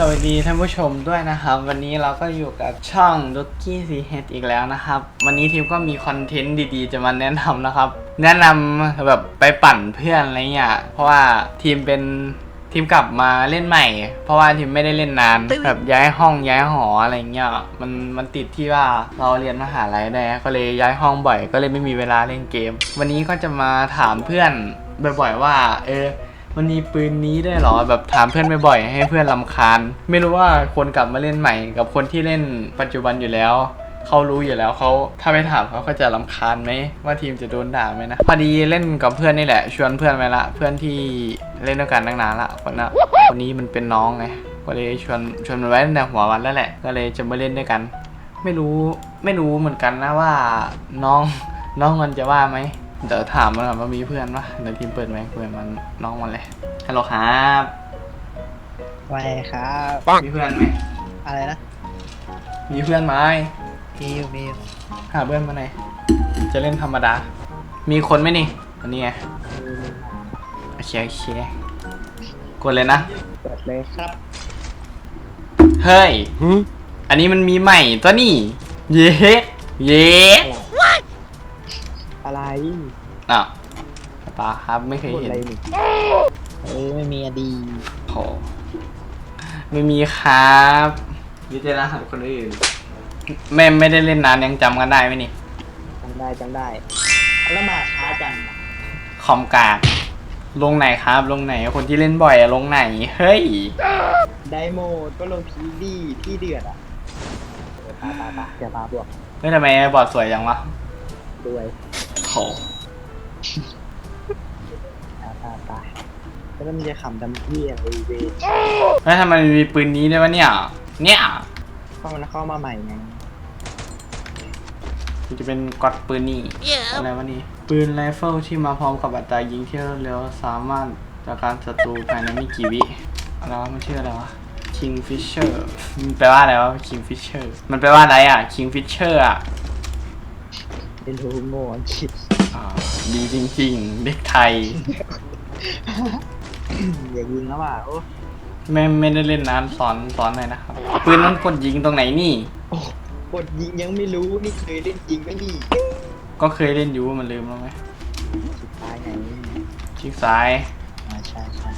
สวัสดีท่านผู้ชมด้วยนะครับ วันนี้เราก็อยู่กับช่อง d o k i c h อีกแล้วนะครับ วันนี้ทีมก็มีคอนเทนต์ดีๆ จะมาแนะนำนะครับ แนะนำแบบไปปั่นเพื่อนอะไรเงี้ยเพราะว่าทีมเป็นทีมกลับมาเล่นใหม่ เพราะว่าทีมไม่ได้เล่นนานแบบย้ายห้องย้ายหออะไรเงี้ยมันมันติดที่ว่าเราเรียนมหาลัยได้ก็เลยย้ายห้องบ่อย ก็เลยไม่มีเวลาเล่นเกม วันนี้ก็จะมาถามเพื่อนบ่อยๆว่า เออ มันมีปืนนี้ได้เหรอแบบถามเพื่อนบ่อยๆให้เพื่อนลำคาญ ไม่รู้ว่าคนกลับมาเล่นใหม่ กับคนที่เล่นปัจจุบันอยู่แล้วเขารู้อยู่แล้วเขาถ้าไม่ถามเขาก็จะลำคาญไหมว่าทีมจะโดนด่าไหมนะพอดีเล่นกับเพื่อนนี่แหละ ชวนเพื่อนไปละ เพื่อนที่เล่นด้วยกันตั้งนานละคนน่ะคนนี้มันเป็นน้องไงก็เลยชวนชวนมันไว้ตั้งแต่หัววันแล้วแหละ ก็เลยจะมาเล่นด้วยกัน ไม่รู้ไม่รู้เหมือนกันนะว่าน้องน้องมันจะว่าไหม เดี๋ยวถามมันก่อนว่ามีเพื่อนปะเดี๋ยวทีมเปิดไหมคุยกับมันน้องมันเลยฮัลโหลครับไว้ครับ มีเพื่อนไหมอะไรนะ มีเพื่อนไหมมีอยู่มีอยู่หาเพื่อนมาไหนอยจะเล่นธรรมดา มีคนไหมนี่อันนี้ไงโอเคโอเคกดเลยนะ เปิดเลยครับ เฮ้ย อันนี้มันมีใหม่ตัวนี่ เย้เย้อะไร อ้าวปาครับไม่เคยพูดเห็นอะไรนี่เอ้ยไม่มีอะดีโหไม่มีครับยึดได้รหัสคนอื่นไม่ไม่ได้เล่นนานยังจำกันได้ไหมนี่จำได้จำได้แล้วมาช้าจังคอมกากลงไหนครับ ลงไหนคนที่เล่นบ่อยอะลงไหน เฮ้ย ไดโมดก็ลงพีดีที่เดือดอะเออตาตาตาเดี๋ยวพาบวกเฮ้ยทำไมบอร์ดสวยจังวะ ด้วย โหตาตาตาแล้วมันจะขำดำเพี้ยไอเวทแล้วทำไมมันมีปืนนี้ด้วยวะเนี่ย เนี่ยเข้ามาเข้ามาใหม่ไงมันจะเป็นก๊อตปืนนี่อะไรวะนี่ปืนไรเฟิลที่มาพร้อมกับอัตรายิงที่รวดเร็วสามารถจากการศัตรูภายในไม่กี่วิอะไรวะมันชื่ออะไรวะ Kingfisher มันแปลว่าอะไรวะ Kingfisher มันแปลว่าอะไรอะ Kingfisher อะ เป็นรูโง่อังกฤษอ่าดีจริงๆ เด็กไทย อย่ายิงแล้วว่ะโอ้ไม่ไม่ได้เล่นนานสอนสอนหน่อยนะครับปืนมันกดยิงตรงไหนนี่ โอ้กดยิงยังไม่รู้นี่เคยเล่นจริงไหมนี่ก็เคยเล่นอยู่มันลืมแล้วไหมสุดท้ายไงคลิกซ้าย อ่าใช่ใช่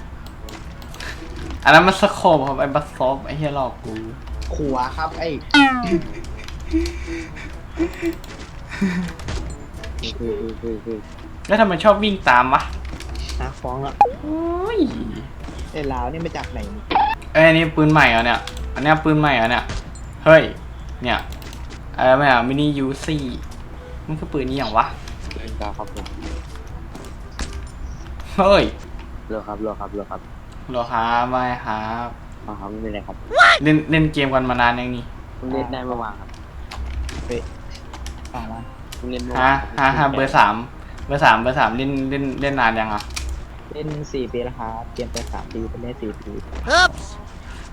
อันนั้นมันสโคปครับไอ้บัสซอฟไอ้เฮียหลอกกู ขวาครับไอ้ คือคือคือแล้วทำไมชอบวิ่งตามวะหาฟ้องละโอ้ยไอ้ลาวนี่มาจากไหนนี่เอ้ยอันนี้ปืนใหม่เหรอเนี่ย อันเนี้ยปืนใหม่เหรอเนี่ย เฮ้ย เนี่ยอะไรไม่อะมินิยูซี่มันคือปืนนี้อย่างวะ เล่นกาครับผมเฮ้ยเลือกครับเลือกครับเลือกครับโลครับไม่ครับมาครับไม่เป็นไรครับเล่นเล่นเกมกันมานานยังนี่เล่นได้เมื่อวานครับเฮ้ย ป่าละเล่นเมื่อฮะวานฮะฮะเบอร์สามเบอร์สามเบอร์สามเล่นเล่นเล่นนานยังอะเล่นสี่ปีแล้วครับเตรียมไปสามปีเป็นได้สี่ปี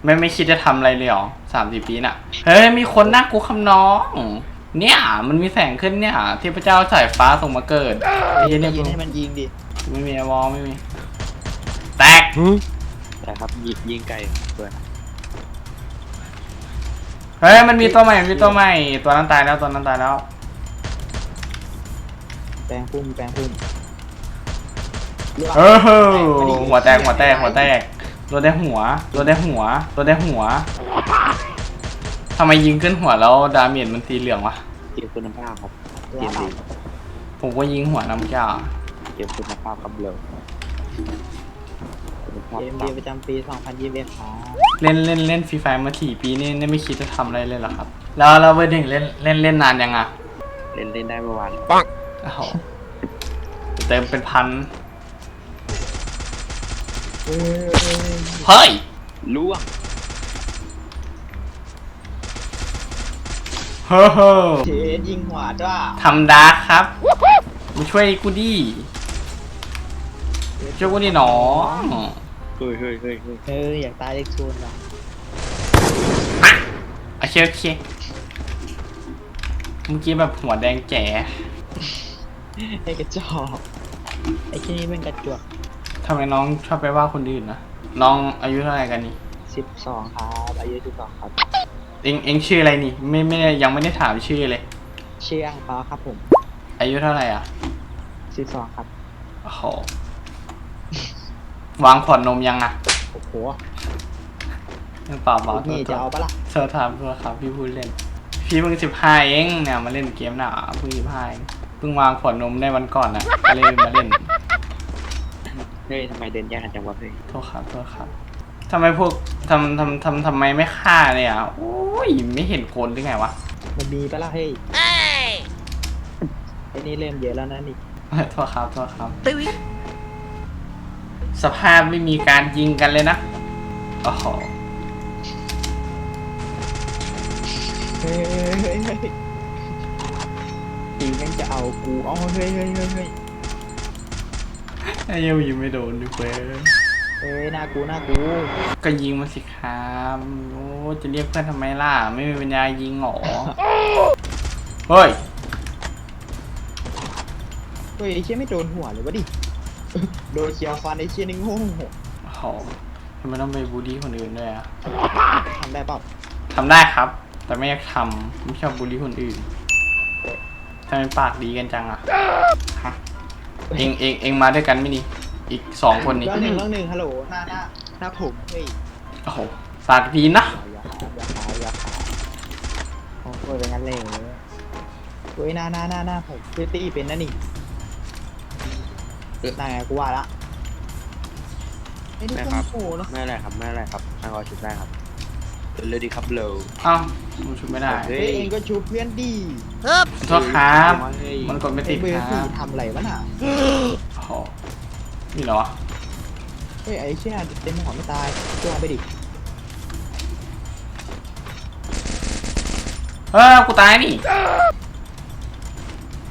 ไม่ไม่คิดจะทำอะไรเลยเหรอสามสี่ปีน่ะเฮ้ยมีคนน่ากูคำน้อง เนี่ยมันมีแสงขึ้นเนี่ยเทพเจ้าสายฟ้าส่งมาเกิดไอ้เหี้ยเนี่ยยิงให้มันยิงดิไม่มีไอวอลไม่มี แตก แต่ครับยิงยิงไก่เปิดเฮ้ยมันมีตัวใหม่มันมีตัวใหม่ตัวนั้นตายแล้วตัวนั้นตายแล้ว แปลงพุ่มแปลงพุ่มเออหัวแตกหัวแตกหัวแตกโดนได้หัวโดนได้หัวโดนได้หัวทำไมยิงขึ้นหัวแล้วดาเมจมันสีเหลืองวะเก็บคุณภาพครับเก็บดีผมก็ยิงหัวน้ำจ่าเก็บคุณภาพครับเร็วเกมดีประจำปี 2021ครับเล่นเล่นเล่นฟรีไฟมาสี่ปีนี่นี่ไม่คิดจะทำอะไรเลยเหรอครับ แล้วแล้วเบอร์หนึ่งเล่นเล่นเล่นนานยังอะ เล่นเล่นได้เมื่อวาน โอ้โหเติมเป็นพันเออเฮ้ย ล่วงเฮ้อเฮ้อเชนยิงหัวด้วยทำดาร์คครับ มาช่วยกูดิช่วยกูดิหนอเฮ้ยเฮ้ยเฮ้ยเฮ้ยเอออยากตายเล็กชวนว่ะโอเคโอเคเมื่อกี้แบบหัวแดงแจ๋ ไอ้กระจอกไอ้ที่นี่เป็นกระจวกทำไมน้องชอบไปว่าคนอื่นนะน้องอายุเท่าไหร่กันนี่สสิบสองครับอายุสิบสองครับ เองเองชื่ออะไรนี่ ไม่ไม่ได้ยังไม่ได้ถามชื่อเลย ชื่ออังเปาครับผมอายุเท่าไหร่อะสิบสองครับโอ้โหวางผ่อนนมยังอะโอ้โหเปล่าเปล่านี่จะเอาปะล่ะเธอถามตัวครับพี่พูดเล่น พี่เพิ่งสิบห้าเองเนี่ยมาเล่นเกมหนาเพิ่งสิบห้าเอง เพิ่งวางผ่อนนมได้วันก่อนนะก็เลยมาเล่น เฮ้ยทำไมเดินแยกกันจังวะเฮ้ยโทษครับโทษครับทำไมพวกทำทำทำทำไมไม่ฆ่าเนี่ยโอ้ยไม่เห็นโกนหรือไงวะ มันมีปะล่ะเฮ้ยไอ้นี่เริ่มเยอะแล้วนะนี่โทษครับโทษครับสภาพไม่มีการยิงกันเลยนะโอ้โห เฮ้ยเฮ้ยเฮ้ย ตีแม่งจะเอากูอ๋อเฮ้ยเฮ้ยเฮ้ยเฮ้ยไอ้เหี้ยังยิงไม่โดนดิเว้ยเฮ้ยหน้ากูหน้ากูก็ยิงมาสิครับโอ้จะเรียกเพื่อนทำไมล่ะ ไม่มีปัญญายิงหรอเฮ้ยเฮ้ยไอ้เชี่ยไม่โดนหัวเลยวะดิโดนเคียวฟันไอ้เชี่ยนี่โง่โอ้โหทำไมต้องไปบูลลี่คนอื่นด้วยอะทำได้เปล่าทำได้ครับ แต่ไม่อยากทำไม่ชอบบูลลี่คนอื่น ทำไมปากดีกันจังอะฮะเองเองเองมาด้วยกันไหม่นี่อีกสองคนนี่เรื่องหนึ่งเรื่องหนึ่งฮัลโหลหน้าหน้าหน้าผมเฮ้ยโอ้โหปากดีนะอย่าขาอย่าขาอย่าขาโอ้โหเป็นงั้นเลยเฮ้ยหน้าหน้าหน้าหน้าผมเพื่อตีเป็นนะนี่นายกูว่าละไอ้นี่ไม่ก็ครับโอ้โหเนาะไม่อะไรครับไม่อะไรครับทางรอชุดได้ครับ เร็วดีครับเร็วเอ้ามันชุบไม่ได้เฮ้เฮ้ยเองก็ชูเพื่อนดีขอโทษครับเฮ้ยมันกดไม่ไอ้ติดเบอคร์รัสี่บทำอะไรวะน่ะโอ้โหนี่เหรอวะเฮ้ยไอ้เชี่ยเต็มหัวไม่ตายตัวไปดิเออกูตายนี่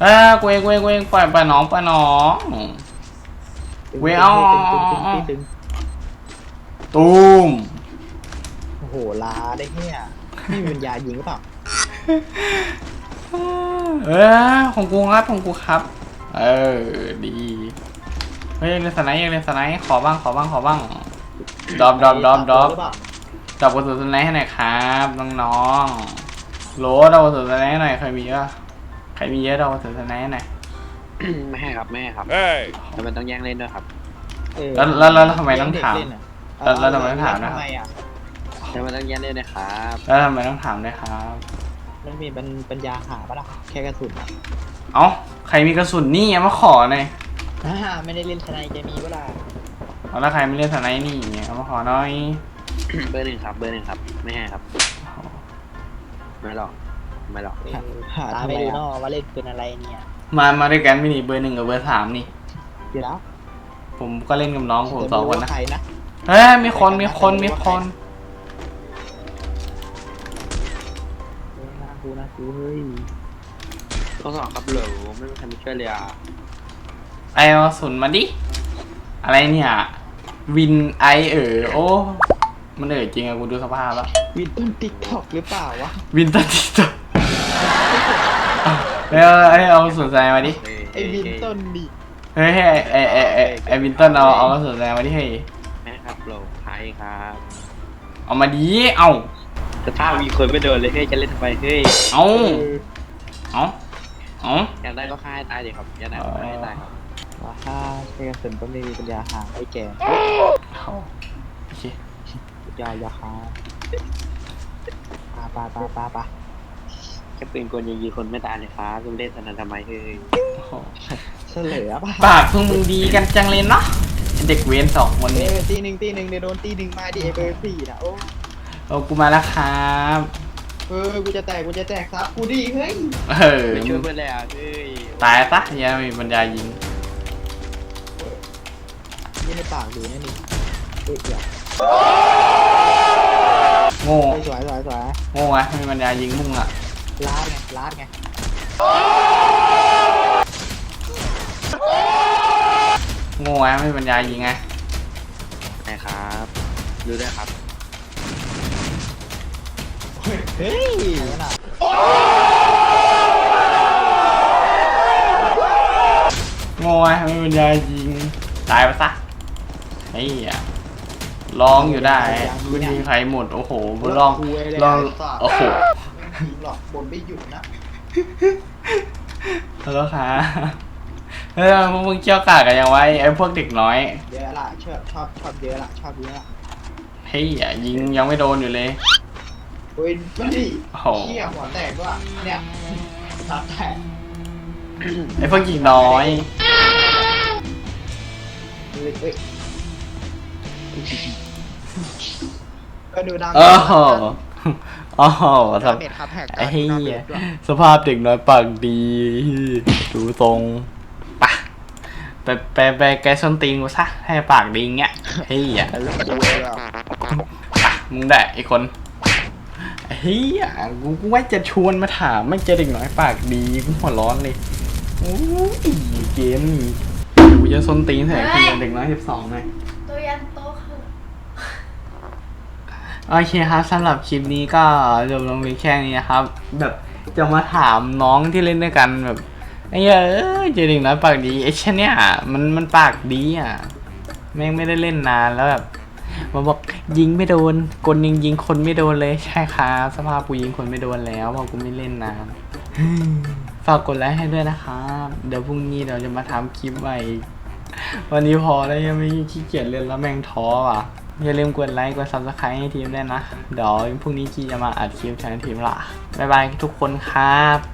เออกูเองกูเองกูเองปล่อยปล่อยน้องปล่อยน้องตึงเว้ยเอา ตึงตึงตึงตึงตึงตูมโอ้โหลาได้เนี่ยไม่มีปัญญายิงหรือเปล่าเออของกูครับของกูครับ เออดีเฮ้ยเล่นสไนด์ยังเล่นสไนด์ขอบ้างขอบ้างขอบ้างดรอปดรอปดรอปดรอปหเปล่าจับกระสุนสไนด์ให้หน่อยครับน้องๆโหลดเอากระสุนสไนด์ให้หน่อยใครมีเยอะใครมีเยอะเอากระสุนสไนด์ให้หน่อยไม่ให้ครับไม่ให้ครับทำไมต้องแย่งเล่นด้วยครับเออแล้วแล้วแล้วทำไมต้องถามเด็กเล่นอะแล้วแล้วทำไมต้องถามนะทำ ไมอะทำไมต้องแย่งเล่นนะครับแล้วทำไมต้องถามด้วยครับ ไม่มีปัญปัญญาหาปะล่ะแค่กระสุนอะเอ้าใครมีกระสุนนี่เอามาขอหน่อยอ่าไม่ได้เล่นทนายจะมีเวลาเอาแล้วใครไม่เล่นสไนด์นี่เอามาขอหน่อยเบอร์หนึ่งครับ เบอร์หนึ่งครับ ไม่ให้ครับ ไม่หรอก ไม่หรอก หาตามไปดูเนาะว่าเล่นเป็นอะไรเนี่ยมามาด้วยกันไม่นี่เบอร์หนึ่งกับเบอร์สามนี่ เดี๋ยวแล้วผมก็เล่นกับน้องผมสองคนนะ ใครนะ เฮ้ยมีคนมีคนมีคน กูน่ากูเฮ้ยต้องสองครับเร็วไม่มีใครมาช่วยเลยอะไอเอากระสุนมาดิ อะไรเนี่ย วินไอเออโอ้ มันเออจริงอะกูดูสภาพแล้ว วินต้นติ๊กต็อกหรือเปล่าวะ วินตันติดตัวเฮ้ยเอาเอาเอากระสุนใส่มาดิเฮ้ยไอ้วินต้นดิเฮ้ยเฮ้ยไอไอไอไอ้ไอวินตันเอาเอากระสุนใส่มาดิเฮ้ยไม่ให้ครับเร็วใครครับ เอามาดิเอา แต่ถ้ามีคนไม่โดนเลยเฮ้ยจะเล่นทำไมเฮ้ยเอาเออเอาเอาอยากได้ก็ฆ่าให้ตายดิครับอยากได้ก็ฆ่าให้ตายครับว่าถ้าแค่กระสุนก็ไม่มีปัญญาหาไอ้แกเอาโอเคยาอยาคาปาปาปาปาปาแค่ปืนกลยังยิงคนไม่ตายเลยครับจะเล่นสนันทำไมเฮ้ยโอ้โหเฉลยอะปะปากพวกมึงดีกันจังเลยเนาะเด็กเวนสองคนเอนี้อตีหนึ่งตีหนึ่งเดี๋ยวโดนตีหนึ่งมาดิไอ้เบอร์สี่นะโอ้ เอากูมาแล้วครับเออกูจะแตกกูจะแตกซับกูดิเฮ้ยเออไม่ช่วยเพื่อนเลยอะเฮ้ยตายซะอย่ามีปัญญายิงนี่ในปากดูนี่นี่เฮ้ยเดี๋ยวโง่เฮ้ยสวยสวยสวยโง่ไงไม่มีปัญญายิงมึงอะลาดไงลาดไงโง่ไงไม่มีปัญญายิงไงนะครับ ดูด้วยครับ เฮ้ยนั่นน่ะโง่ไงไม่มีปัญญายิง ตายไปซะไอ้เหี้ยร้องอยู่ได้คุณมีใครหมด โอ้โหลองลองโอ้โหไม่จริงหรอกบนไม่หยุดนะแล้วค่ะเฮ้ยพวกมึงเกี่ยวกากกันยังไงไอ้พวกเด็กน้อยเยอะละชอบชอบชอบเยอะละชอบเยอะละเฮ้ยอย่ายิงยังไม่โดนอยู่เลย เฮ้ยไม่ดิโอ้โห เชี่ยหัวแตกด้วยเนี่ยตัดแตกไอ้พวกหญิงน้อย เฮ้ยเฮ้ยก็ดูดาเมจโอ้โหโอ้โหดาทำเมจครับแหกไอ้เหี้ดาเมยจด้วยสภาพเด็กน้อยปากดี ดูทรงปะไปไปไปแกส้นตีนกูซะให้ปากดีเงี้ยเฮียแต่เรื่องกูเลยอะปะมึงได้ไอ้คน เฮียกูกูว่าจะชวนมาถามไม่เจอเด็กน้อยปากดีกูหัวร้อนเลยโอ้ยเกมนี่กูจะส้นตีนใส่ทีเด็กน้อยสิบสองเลยตัวยันโต๊ะคือโอเคครับสำหรับคลิปนี้ก็จบลงเพียงแค่นี้นะครับ แบบจะมาถามน้องที่เล่นด้วยกันแบบไอ้เหี้ยเอ้ยเจริงน้อยปากดีไอ้เช่นเนี่ยมันมันปากดีอะแม่งไม่ได้เล่นนานแล้วแบบ มาบอกยิงไม่โดนกลยิงยิงคนไม่โดนเลยใช่ครับสภาพกูยิงคนไม่โดนแล้วเพราะกูไม่เล่นนานฝากกดไลค์ให้ด้วยนะครับเดี๋ยวพรุ่งนี้เราจะมาทำคลิปใหม่วันนี้พอแล้วยังไม่ขี้เกียจเล่นแล้วแม่งท้ออะอย่าลืมกดไลค์กด subscribe ให้ทีมด้วยนะ เดี๋ยวพรุ่งนี้จีจะมาอัดคลิปแทนทีมละบ๊ายบายทุกคนครับ